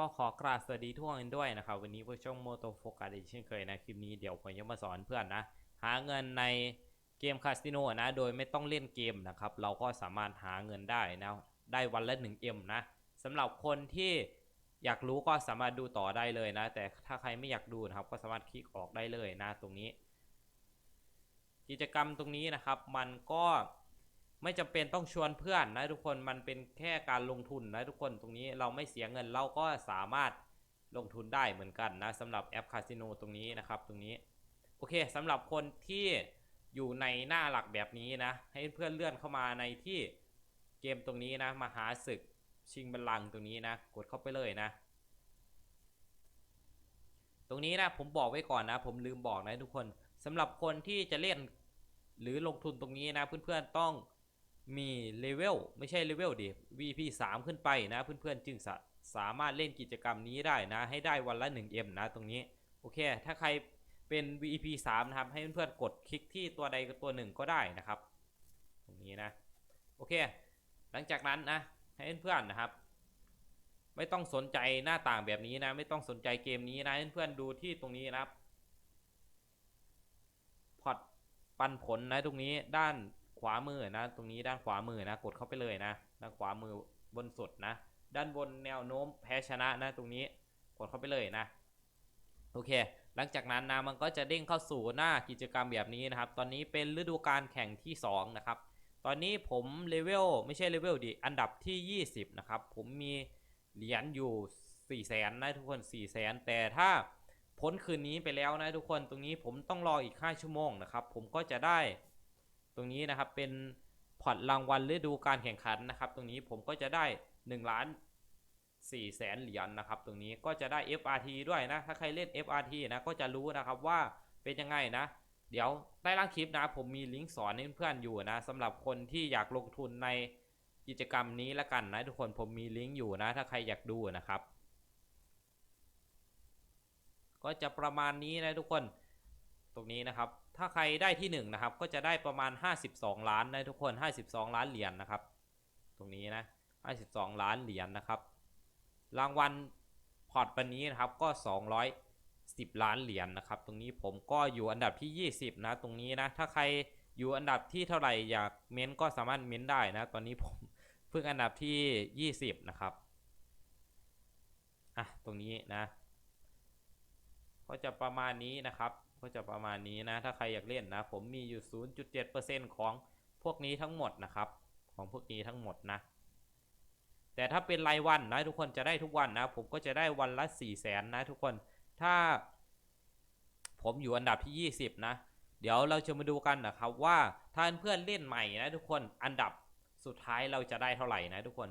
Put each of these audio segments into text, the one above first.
ก็ขอกราบสวัสดีทุกคนด้วยนะครับ วันนี้พวกช่องโมโตโฟกัสอีกเช่นเคยนะ คลิปนี้เดี๋ยวผมจะมาสอนเพื่อนนะ หาเงินในเกมคาสิโนนะ โดยไม่ต้องเล่นเกมนะครับ เราก็สามารถหาเงินได้นะ ได้วันละ 1M นะสำหรับคนที่อยากรู้ก็สามารถดูต่อได้เลยนะ แต่ถ้าใครไม่อยากดูนะครับ ก็สามารถคลิกออกได้เลยนะตรงนี้ กิจกรรมตรงนี้นะครับ มันก็ ไม่จำเป็นต้องชวนเพื่อนนะทุกคนมันเป็นแค่การลงทุนนะทุกคนตรงนี้เราไม่เสียเงินเราก็สามารถลงทุนได้เหมือนกันนะสำหรับแอปคาสิโนตรงนี้นะครับตรงนี้โอเคสำหรับคนที่อยู่ในหน้าหลักแบบนี้นะ ให้เพื่อนเลื่อนเข้ามาในที่เกมตรงนี้นะมาหาศึกชิงบัลลังก์ตรงนี้นะ กดเข้าไปเลยนะ ตรงนี้นะผมบอกไว้ก่อนนะ ผมลืมบอกนะทุกคนสำหรับคนที่จะเล่นหรือลงทุนตรงนี้นะเพื่อนๆต้อง มีเลเวลไม่ใช่เลเวลดิ VP 3 ขึ้นไปนะเพื่อนๆจึงสาสามารถเล่นกิจกรรมนี้ได้นะ ให้ได้วันละ 1M นะตรงนี้ โอเค ถ้าใครเป็น VP 3นะครับ ให้เพื่อนๆกดคลิกที่ตัวใดตัวหนึ่งก็ได้นะครับ ตรงนี้นะ โอเค หลังจากนั้นนะ ให้เพื่อนๆนะครับ ไม่ต้องสนใจหน้าต่างแบบนี้นะ ไม่ต้องสนใจเกมนี้นะเพื่อนๆดูที่ตรงนี้นะครับพอร์ตปันผลนะตรงนี้ด้าน ขวามือนะ ตรงนี้ด้านขวามือนะ กดเข้าไปเลยนะ ด้านขวามือบนสุดนะ ด้านบนแนวโน้มแพ้ชนะนะ ตรงนี้กดเข้าไปเลยนะ โอเค หลังจากนั้นนะมันก็จะเด้งเข้าสู่หน้ากิจกรรมแบบนี้นะครับ ตอนนี้เป็นฤดูการแข่งที่ 2 นะครับ ตอนนี้ผมเลเวลไม่ใช่เลเวลดิ อันดับที่ 20 นะครับ ผมมีเหรียญอยู่4ี่แสนนะทุกคน4ี่แสนแต่ถ้าพ้นคืนนี้ไปแล้วนะทุกคนตรงนี้ผมต้องรออีก 5 ชั่วโมงนะครับ ผมก็จะได้ ตรงนี้นะครับเป็นพอร์ตรางวัลฤดูการแข่งขันนะครับ ตรงนี้ผมก็จะได้1ล้าน4แสนเหรียญนะครับ ตรงนี้ก็จะได้ FRT ด้วยนะ ถ้าใครเล่น FRT นะก็จะรู้นะครับว่าเป็นยังไงนะ เดี๋ยวใต้ล่างคลิปนะ ผมมีลิงก์สอนให้เพื่อนๆอยู่นะสำหรับคนที่อยากลงทุนในกิจกรรมนี้ละกันนะทุกคนผมมีลิงก์อยู่นะ ถ้าใครอยากดูนะครับ ก็จะประมาณนี้นะทุกคน ตรงนี้นะครับ ถ้าใครได้ที่1นนะครับ ก็จะได้ประมาณ 52 ล้านนะทุกคน 52 ล้านเหรียญนนะครับ ตรงนี้นะ 52 ล้านเหรียญนนะครับ รางวัลพอร์ตปันนี้นะครับก็ 210 ล้านเหรียญนนะครับ ตรงนี้ผมก็อยู่อันดับที่ 20 นะ ตรงนี้นะ ถ้าใครอยู่อันดับที่เท่าไหร่อยากเม้นก็สามารถเม้นได้นะ ตอนนี้ผมเพิ่งอันดับที่ 20 นะครับ อะ ตรงนี้นะ ก็จะประมาณนี้นะครับ ก็จะประมาณนี้นะ ถ้าใครอยากเล่นนะ ผมมีอยู่ 0.7%ของพวกนี้ทั้งหมดนะครับ ของพวกนี้ทั้งหมดนะ แต่ถ้าเป็นรายวันนะทุกคนจะได้ทุกวันนะ ผมก็จะได้วันละ 4 0 0แสนนะทุกคน ถ้า ผมอยู่อันดับที่ 20 นะ เดี๋ยวเราจะมาดูกันนะครับว่าถ้าเพื่อนเล่นใหม่นะทุกคน อันดับสุดท้ายเราจะได้เท่าไหร่นะทุกคน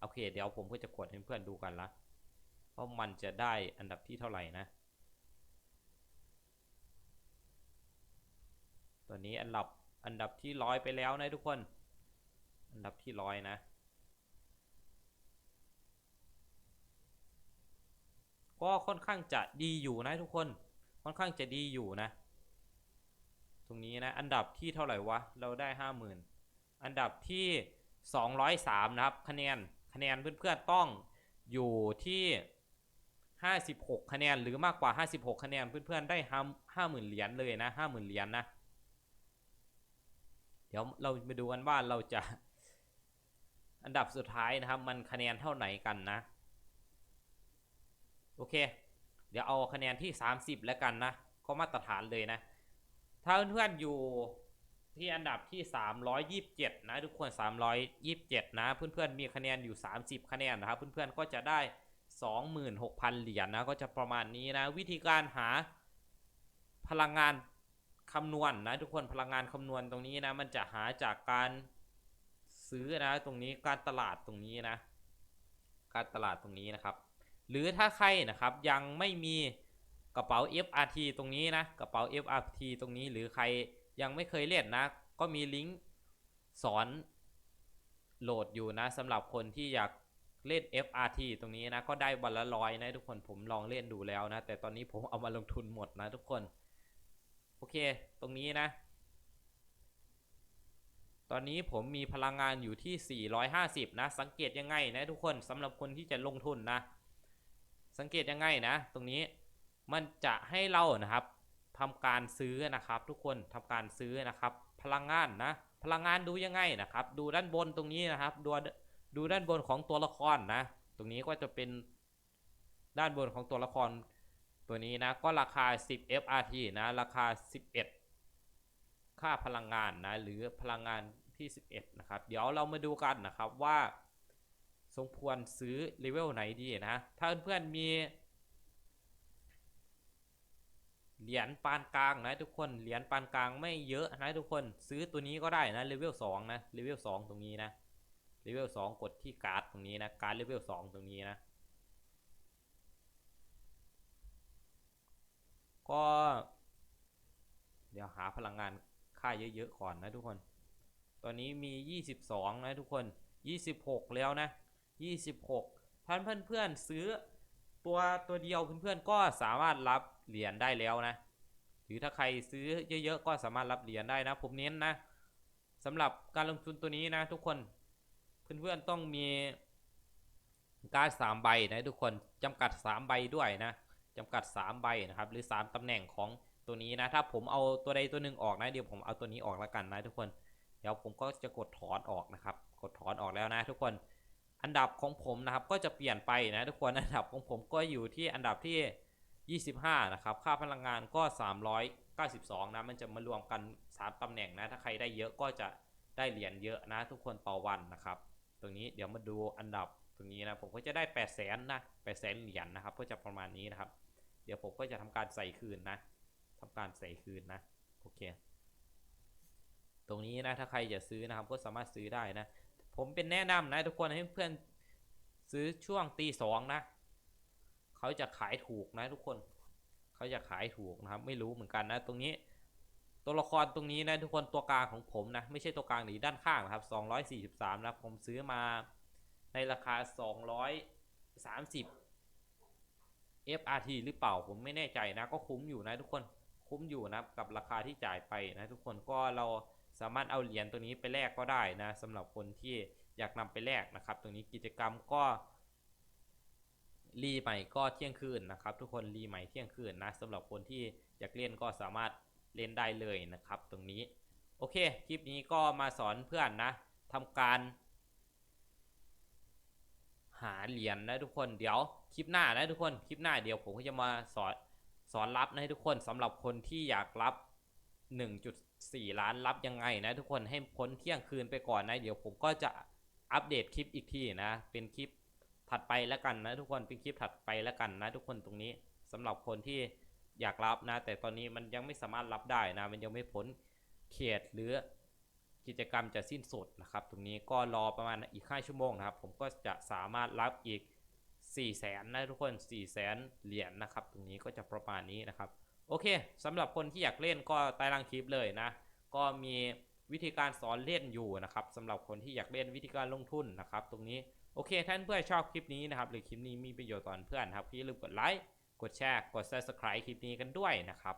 โอเค เดี๋ยวผมก็จะกดให้เพื่อนดูกันละว่ามันจะได้อันดับที่เท่าไหร่นะ ตอนนี้อันดับอันดับที่ร้อยไปแล้วนะทุกคน อันดับที่ร้อยนะ ก็ค่อนข้างจะดีอยู่นะทุกคนค่อนข้างจะดีอยู่นะ ตรงนี้นะ อันดับที่เท่าไหร่วะ เราได้ห้าหมื่นอันดับที่สองร้อยสามนะครับ คะแนน คะแนนเพื่อนๆต้องอยู่ที่ห้าสิบหกคะแนนหรือมากกว่าห้าสิบหกคะแนนเพื่อนๆได้ห้าห้าหมื่นเหรียญเลยนะห้าหมื่นเหรียญนะ เดี๋ยวเรามาดูกันว่าเราจะ อันดับสุดท้ายนะครับ มันคะแนนเท่าไหนกันนะ โอเค เดี๋ยวเอาคะแนนที่ 30 แล้วกันนะ ก็มาตรฐานเลยนะ ถ้าเพื่อนๆอยู่ที่อันดับที่ 327 นะทุกคน 327 นะ เพื่อนๆมีคะแนนอยู่ 30 คะแนนนะครับ เพื่อนๆก็จะได้ 26,000 เหรียญนนะก็จะประมาณนี้นะ วิธีการหาพลังงาน คำนวณนนะทุกคนพลังงานคำนวณตรงนี้นะ มันจะหาจากการซื้อนะตรงนี้การตลาดตรงนี้นะ การตลาดตรงนี้นะครับ หรือถ้าใครนะครับยังไม่มีกระเป๋า FRT ตรงนี้นะกระเป๋า FRT ตรงนี้หรือใครยังไม่เคยเล่นนะ ก็มีลิงก์สอนโหลดอยู่นะสำหรับคนที่อยากเล่น FRT ตรงนี้นะก็ได้วันละร้อยนะทุกคนผมลองเล่นดูแล้วนะ แต่ตอนนี้ผมเอามาลงทุนหมดนะทุกคน โอเค ตรงนี้นะ ตอนนี้ผมมีพลังงานอยู่ที่ 450 นะ สังเกตยังไงนะทุกคนสำหรับคนที่จะลงทุนนะ สังเกตยังไงนะ ตรงนี้มันจะให้เรานะครับทำการซื้อนะครับ ทุกคนทำการซื้อนะครับ พลังงานนะ พลังงานดูยังไงนะครับ ดูด้านบนตรงนี้นะครับ ดูดูด้านบนของตัวละครนะ ตรงนี้ก็จะเป็นด้านบนของตัวละคร ตัวนี้นะก็ราคา 10 FRT นะราคา 11 ค่าพลังงานนะหรือพลังงานที่ 11 นะครับ เดี๋ยวเรามาดูกันนะครับว่า สมควรซื้อเลเวลไหนดีนะ ถ้าเพื่อนๆมี เหรียญปานกลางนะทุกคนเหรียญปานกลางไม่เยอะนะทุกคนซื้อตัวนี้ก็ได้นะเลเวล2นะเลเวล2ตรงนี้นะเลเวล2กดที่การ์ดตรงนี้นะการ์ดเลเวล2ตรงนี้นะ ก็ เดี๋ยวหาพลังงานค่าเยอะๆก่อนนะทุกคน ตอนนี้มี 22 นะทุกคน 26 แล้วนะ 26ท่านเพื่อนๆซื้อตัวตัวเดียวเพื่อนๆก็สามารถรับเหรียญได้แล้วนะ หรือถ้าใครซื้อเยอะๆก็สามารถรับเหรียญได้นะ ผมเน้นนะสำหรับการลงทุนตัวนี้นะทุกคน เพื่อนๆต้องมีการดสามใบนะทุกคนจำกัด 3 ใบด้วยนะ จำกัด 3 ใบนะครับหรือ 3ตำแหน่งของตัวนี้นะถ้าผมเอาตัวใดตัวหนึ่งออกนะเดี๋ยวผมเอาตัวนี้ออกแล้วกันนะทุกคนเดี๋ยวผมก็จะกดถอนออกนะครับ กดถอนออกแล้วนะ ทุกคนอันดับของผมนะครับก็จะเปลี่ยนไปนะทุกคนอันดับของผมก็อยู่ที่อันดับที่ 25 นะครับ ค่าพลังงานก็ 392 นะมันจะมารวมกัน 3ตำแหน่งนะ ถ้าใครได้เยอะก็จะได้เหรียญเยอะนะ ทุกคนต่อวันนะครับ ตรงนี้เดี๋ยวมาดูอันดับตรงนี้นะผมก็จะได้ 8 0 0 0 0 0นะ8 0 0 0 0เหรียญนะครับก็จะประมาณนี้นะครับ เดี๋ยวผมก็จะทำการใส่คืนนะทำการใส่คืนนะโอเค ตรงนี้นะถ้าใครจะซื้อนะครับก็สามารถซื้อได้นะ ผมเป็นแนะนำนะทุกคนให้เพื่อนซื้อช่วงตีสองนะเขาจะขายถูกนะทุกคนเขาจะขายถูกนะครับ ไม่รู้เหมือนกันนะ ตรงนี้ ตัวละครตรงนี้นะทุกคนตัวกลางของผมนะ ไม่ใช่ตัวกลางหรือด้านข้างนะครับ243นะผมซื้อมาในราคา 230 FRT หรือเปล่าผมไม่แน่ใจนะก็คุ้มอยู่นะทุกคนคุ้มอยู่นะกับราคาที่จ่ายไปนะทุกคนก็เราสามารถเอาเหรียญตัวนี้ไปแลกก็ได้นะสำหรับคนที่อยากนำไปแลกนะครับตรงนี้กิจกรรมก็รีใหม่ก็เที่ยงคืนนะครับ ทุกคนรีใหม่เที่ยงคืนนะสำหรับคนที่อยากเล่นก็สามารถเล่นได้เลยนะครับ ตรงนี้โอเคคลิปนี้ก็มาสอนเพื่อนนะทำการ หาเหรียญนะทุกคนเดี๋ยวคลิปหน้านะทุกคนคลิปหน้าเดี๋ยวผมก็จะมาสอนสอนรับนะให้ทุกคนสำหรับคนที่อยากรับ 1.4 ล้านรับยังไงนะทุกคนให้พ้นเที่ยงคืนไปก่อนนะเดี๋ยวผมก็จะอัปเดตคลิปอีกทีนะเป็นคลิปถัดไปแล้วกันนะทุกคนเป็นคลิปถัดไปแล้วกันนะทุกคนตรงนี้สำหรับคนที่อยากรับนะ แต่ตอนนี้มันยังไม่สามารถรับได้นะ มันยังไม่พ้นเขตหรือ กิจกรรมจะสิ้นสุดนะครับ ตรงนี้ก็รอประมาณอีก5ชั่วโมงนะครับ ผมก็จะสามารถรับอีก 4 0 0แสนนะทุกคน4 0 0แสนเหรียญนะครับ ตรงนี้ก็จะประมาณนี้นะครับ โอเคสำหรับคนที่อยากเล่นก็ใต้ล่างคลิปเลยนะ ก็มีวิธีการสอนเล่นอยู่นะครับสำหรับคนที่อยากเล่นวิธีการลงทุนนะครับ ตรงนี้โอเคท่านเพื่อนชอบคลิปนี้นะครับหรือคลิปนี้มีประโยชน์ต่อเพื่อนครับพี่อย่าลืมกดไลค์กดแชร์กด subscribe คลิปนี้กันด้วยนะครับ